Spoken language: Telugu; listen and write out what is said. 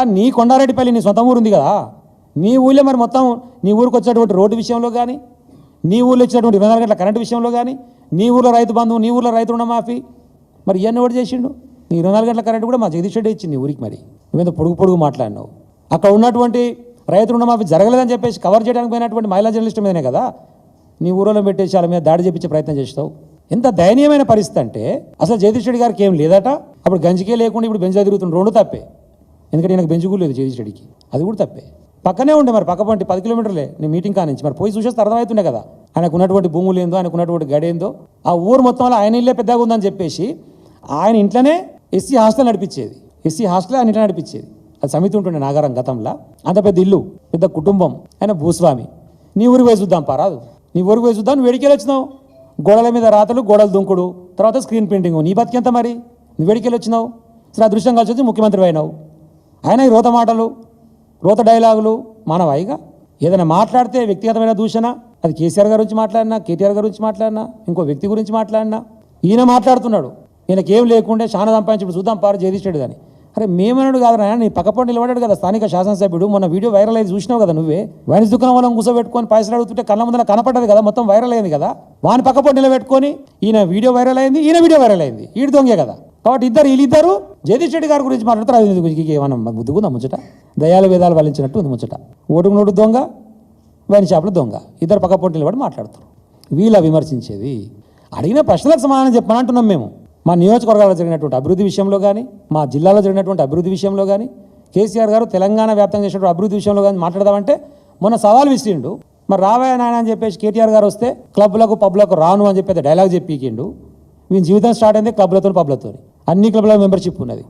కానీ నీ కొండారెడ్డిపల్లి నీ సొంత ఊరు ఉంది కదా. నీ ఊళ్ళో మరి మొత్తం నీ ఊరికి వచ్చేటువంటి రోడ్డు విషయంలో కానీ నీ ఊళ్ళో వచ్చినటువంటి ఇరవై నాలుగు గంటల కరెంటు విషయంలో కానీ నీ ఊళ్ళో రైతు బంధువు నీ ఊళ్ళో రైతు రుణమాఫీ మరి ఇవన్నీ ఒకటి చేసిండు? నీ ఇరవై నాలుగు గంటల కరెంటు కూడా మా జగదీష్ రెడ్డి ఇచ్చింది నీ ఊరికి మరి. నువ్వేదో పొడుగు పొడుగు మాట్లాడినావు. అక్కడ ఉన్నటువంటి రైతు రుణమాఫీ జరగలేదని చెప్పేసి కవర్ చేయడానికి పోయినటువంటి మహిళా జర్నలిస్ట్ మీదనే కదా. నీ ఊరిలో పెట్టేసి వాళ్ళ మీద దాడి చేపించే ప్రయత్నం చేస్తావు. ఎంత దయనీయమైన పరిస్థితి అంటే అసలు జగదీష్ రెడ్డి గారికి ఏం లేదట? అప్పుడు గంజికే లేకుండా ఇప్పుడు బెంజా తిరుగుతుంది రెండు తప్పే. ఎందుకంటే నాకు బెంచ్ కూడా లేదు జగదీష్ అది కూడా తప్పే. పక్కనే ఉండే మరి పక్క పంటి పది కిలోమీటర్లే. నేను మీటింగ్ కానించి మరి పోయి చూసేస్తే అర్థమవుతుండే కదా. ఆయనకు ఉన్నటువంటి భూములు ఏందో ఆయనకు ఉన్నటువంటి గడేందో ఆ ఊరు మొత్తంలో ఆయన ఇల్లే పెద్దగా ఉందని చెప్పేసి ఆయన ఇంట్లోనే ఎస్సీ హాస్టల్ నడిపించేది. ఎస్సీ హాస్టల్ ఆయన ఇంట్లో నడిపించేది. అది సమితి ఉంటుండే నాగారం గతంలో. అంత పెద్ద ఇల్లు పెద్ద కుటుంబం. ఆయన భూస్వామి. నీ ఊరికి పోయి చూద్దాం పారాదు నీ ఊరికి పోయి చూద్దాం నువ్వు వేడికెళ్ళి వచ్చినావు. గోడల మీద రాతలు గోడలు దుంకుడు. తర్వాత స్క్రీన్ ప్రింటింగ్. నీ బతికెంత మరి? నువ్వు వేడికెళ్ళి వచ్చినావు. సరే అదృష్టం కలిసి ముఖ్యమంత్రి అయినావు. ఆయన ఈ రోత మాటలు రోత డైలాగులు మానవాయిగా ఏదైనా మాట్లాడితే వ్యక్తిగతమైన దూషణ అది కేసీఆర్ గారి గురించి మాట్లాడినా కేటీఆర్ గారి గురించి మాట్లాడినా ఇంకో వ్యక్తి గురించి మాట్లాడినా ఈయన మాట్లాడుతున్నాడు. ఈయనకి ఏం చాలా సంపాదించి చూద్దాం పారు జగదీష్ రెడ్డి అని అరే మేమన్నాడు కాదు నాయన నీ పక్కపండి నిలబడాడు కదా స్థానిక శాసనసభ్యుడు. మొన్న వీడియో వైరల్ అయ్యి చూసినావు కదా నువ్వే? వాణి దుకాణం వాళ్ళని కూర్చోబెట్టుకొని పైసలు అడుగుతుంటే కళ్ళ ముందర కనపడ్డది కదా మొత్తం వైరల్ అయింది కదా? వాని పక్కపండి నిలబెట్టుకొని ఈయన వీడియో వైరల్ అయింది ఈయన వీడియో వైరల్ అయింది. ఈడు దొంగే కదా. కాబట్టి ఇద్దరు వీళ్ళిద్దరు జగదీష్ రెడ్డి గారి గురించి మాట్లాడతారు అది గురించి ఏమన్నా ముద్దుకుందా ముచ్చట? దయాలు వేదాలు వలించినట్టు ఉంది ముచ్చట. ఓటుకు నోటు దొంగ వైన్ షాపులో దొంగ. ఇద్దరు పక్క పొంటి నిలబడి మాట్లాడతారు వీళ్ళ విమర్శించేది. అడిగిన ప్రశ్నలకు సమాధానం చెప్పమంటున్నాం మేము. మా నియోజకవర్గాల్లో జరిగినటువంటి అభివృద్ధి విషయంలో కానీ మా జిల్లాలో జరిగినటువంటి అభివృద్ధి విషయంలో కానీ కేసీఆర్ గారు తెలంగాణ వ్యాప్తంగా చేసినటువంటి అభివృద్ధి విషయంలో కానీ మాట్లాడదామంటే మొన్న సవాల్ విసిరిండు. మరి రావయ్య నాయన అని చెప్పేసి కేటీఆర్ గారు వస్తే క్లబ్లకు పబ్లకు రాను అని చెప్పేది డైలాగ్ చెప్పికిండు. మీ జీవితం స్టార్ట్ అయింది క్లబ్లతో పబ్లతో అన్ని క్లబ్ల మెంబర్షిప్ ఉన్నది.